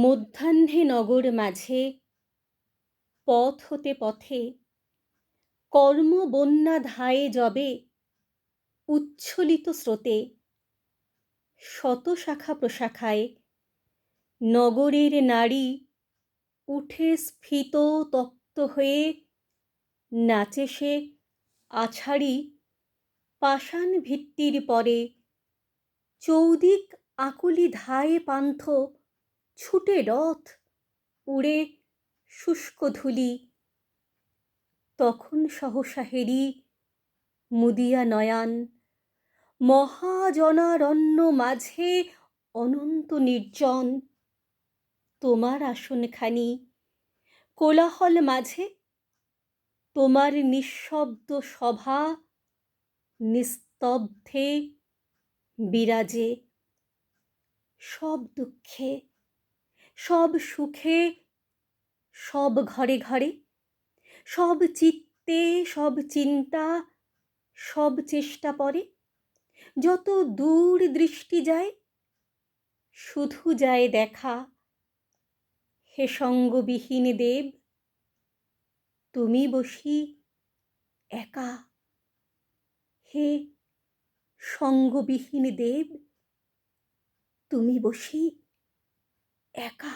মধ্যাহ্নে নগর মাঝে, পথ হতে পথে, কর্মবন্যা ধায়ে যবে উচ্ছ্বলিত স্রোতে, শত শাখা প্রশাখায়, নগরের নারী উঠে স্ফীত তপ্ত হয়ে, নাচে সে আছাড়ি পাষাণ ভিত্তির পরে, চৌদিক আকুলি ধায়ে পান্থ ছুটে রথ, উড়ে শুষ্ক ধূলি। তখন সহসা হেরি, মুদিয়া নয়ান, মহাজনারণ্য মাঝে অনন্ত নির্জন। তোমার আসনখানি, কোলাহল মাঝে তোমার নিঃশব্দ সভা নিস্তব্ধে বিরাজে। সব দুঃখে সব সুখে, সব ঘরে ঘরে, সব চিত্তে, সব চিন্তা, সব চেষ্টা পরে। যত দূর দৃষ্টি যায়, শুধু যায় দেখা। হে সঙ্গবিহীন দেব, তুমি বসি একা। হে সঙ্গবিহীন দেব, তুমি বসি একা